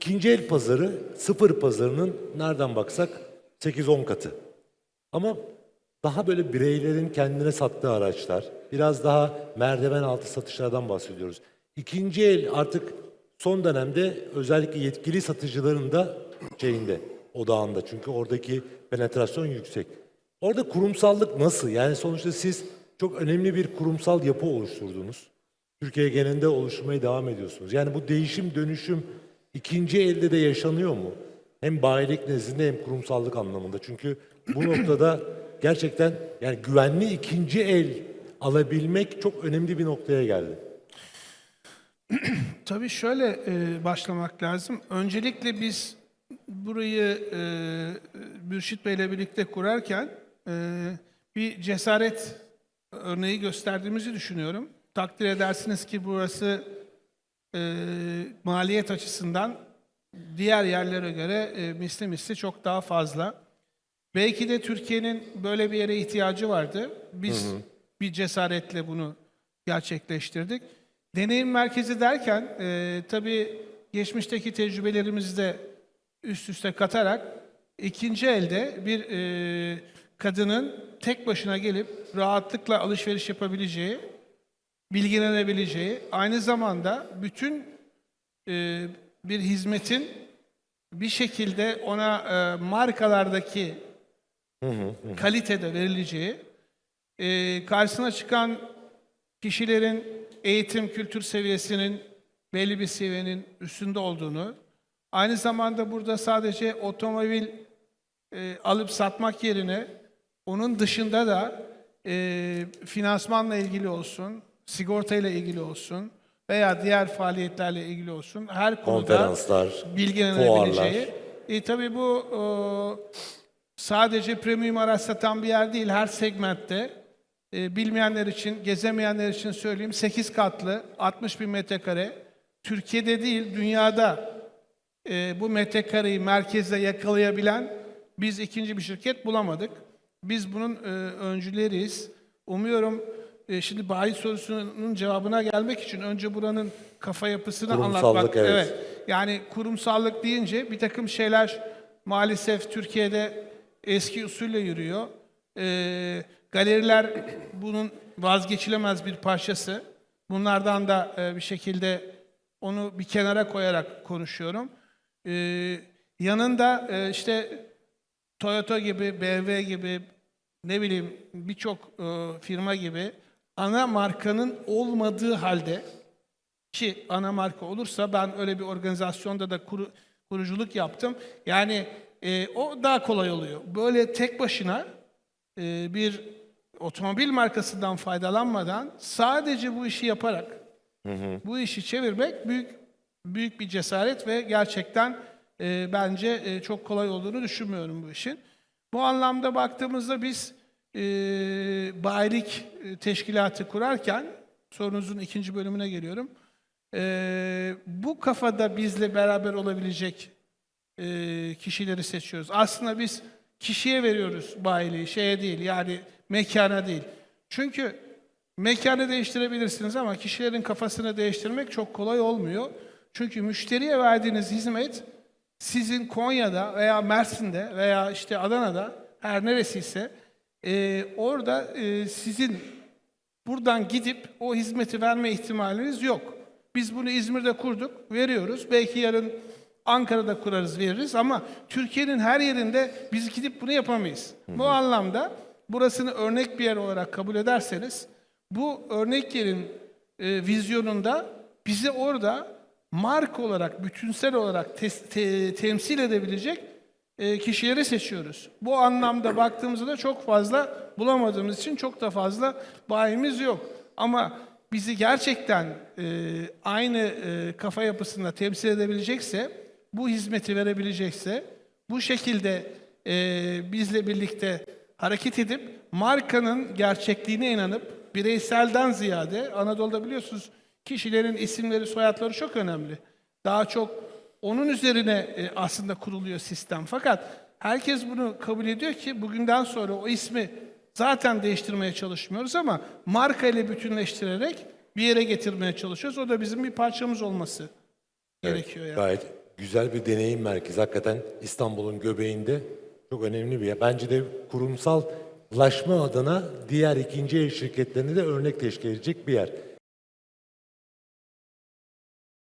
İkinci el pazarı sıfır pazarının nereden baksak 8-10 katı. Ama daha böyle bireylerin kendine sattığı araçlar, biraz daha merdiven altı satışlardan bahsediyoruz. İkinci el artık son dönemde özellikle yetkili satıcıların da şeyinde, odağında. Çünkü oradaki penetrasyon yüksek. Orada kurumsallık nasıl? Yani sonuçta siz çok önemli bir kurumsal yapı oluşturdunuz. Türkiye genelinde oluşturmaya devam ediyorsunuz. Yani bu değişim, dönüşüm ikinci elde de yaşanıyor mu? Hem bayilik nezdinde hem kurumsallık anlamında. Çünkü bu noktada gerçekten yani güvenli ikinci el alabilmek çok önemli bir noktaya geldi. Tabii şöyle e, başlamak lazım. Öncelikle biz burayı e, Mürşit Bey'le birlikte kurarken e, bir cesaret örneği gösterdiğimizi düşünüyorum. Takdir edersiniz ki burası e, maliyet açısından diğer yerlere göre e, misli misli çok daha fazla. Belki de Türkiye'nin böyle bir yere ihtiyacı vardı. Biz bir cesaretle bunu gerçekleştirdik. Deneyim merkezi derken e, tabii geçmişteki tecrübelerimizi de üst üste katarak ikinci elde bir e, kadının tek başına gelip rahatlıkla alışveriş yapabileceği, bilgilenebileceği, aynı zamanda bütün e, bir hizmetin bir şekilde ona e, markalardaki kalitede verileceği, e, karşısına çıkan kişilerin eğitim kültür seviyesinin belli bir seviyenin üstünde olduğunu, aynı zamanda burada sadece otomobil e, alıp satmak yerine onun dışında da e, finansmanla ilgili olsun, sigortayla ilgili olsun veya diğer faaliyetlerle ilgili olsun her konuda Konferanslar, bilgilenebileceği. fuarlar. E, tabii bu e, sadece premium araç satan bir yer değil. Her segmentte e, bilmeyenler için, gezemeyenler için söyleyeyim 8 katlı 60 bin metrekare. Türkiye'de değil, dünyada e, bu metrekareyi merkezde yakalayabilen biz ikinci bir şirket bulamadık. Biz bunun e, öncüleriyiz. Umuyorum e, şimdi bayi sorusunun cevabına gelmek için önce buranın kafa yapısını anlatmak. evet. Yani kurumsallık deyince bir takım şeyler maalesef Türkiye'de eski usulle yürüyor. Ee, galeriler bunun vazgeçilemez bir parçası. Bunlardan da e, bir şekilde onu bir kenara koyarak konuşuyorum. Ee, yanında e, işte Toyota gibi, BMW gibi, ne bileyim birçok e, firma gibi ana markanın olmadığı halde ki ana marka olursa ben öyle bir organizasyonda da kuru, kuruculuk yaptım. Yani e, o daha kolay oluyor. Böyle tek başına e, bir otomobil markasından faydalanmadan sadece bu işi yaparak bu işi çevirmek büyük büyük bir cesaret ve gerçekten e, bence e, çok kolay olduğunu düşünmüyorum bu işin. Bu anlamda baktığımızda biz e, bayilik teşkilatı kurarken sorunuzun ikinci bölümüne geliyorum. E, bu kafada bizle beraber olabilecek e, kişileri seçiyoruz. Aslında biz kişiye veriyoruz bayiliği, şeye değil yani mekana değil. Çünkü mekanı değiştirebilirsiniz ama kişilerin kafasını değiştirmek çok kolay olmuyor. Çünkü müşteriye verdiğiniz hizmet sizin Konya'da veya Mersin'de veya işte Adana'da her neresiyse e, orada e, sizin buradan gidip o hizmeti verme ihtimaliniz yok. Biz bunu İzmir'de kurduk, veriyoruz. Belki yarın Ankara'da kurarız, veririz ama Türkiye'nin her yerinde biz gidip bunu yapamayız. Bu anlamda burasını örnek bir yer olarak kabul ederseniz bu örnek yerin e, vizyonunda bizi orada marka olarak, bütünsel olarak tes- te- temsil edebilecek kişileri seçiyoruz. Bu anlamda baktığımızda da çok fazla bulamadığımız için çok da fazla bayimiz yok. Ama bizi gerçekten e, aynı e, kafa yapısında temsil edebilecekse, bu hizmeti verebilecekse, bu şekilde e, bizle birlikte hareket edip markanın gerçekliğine inanıp bireyselden ziyade Anadolu'da biliyorsunuz kişilerin isimleri, soyadları çok önemli. Daha çok onun üzerine e, aslında kuruluyor sistem. Fakat herkes bunu kabul ediyor ki bugünden sonra o ismi zaten değiştirmeye çalışmıyoruz ama marka ile bütünleştirerek bir yere getirmeye çalışıyoruz. O da bizim bir parçamız olması gerekiyor yani. Gayet güzel bir deneyim merkezi. Hakikaten İstanbul'un göbeğinde çok önemli bir yer. Bence de kurumsallaşma adına diğer ikinci el şirketlerine de örnek teşkil edecek bir yer.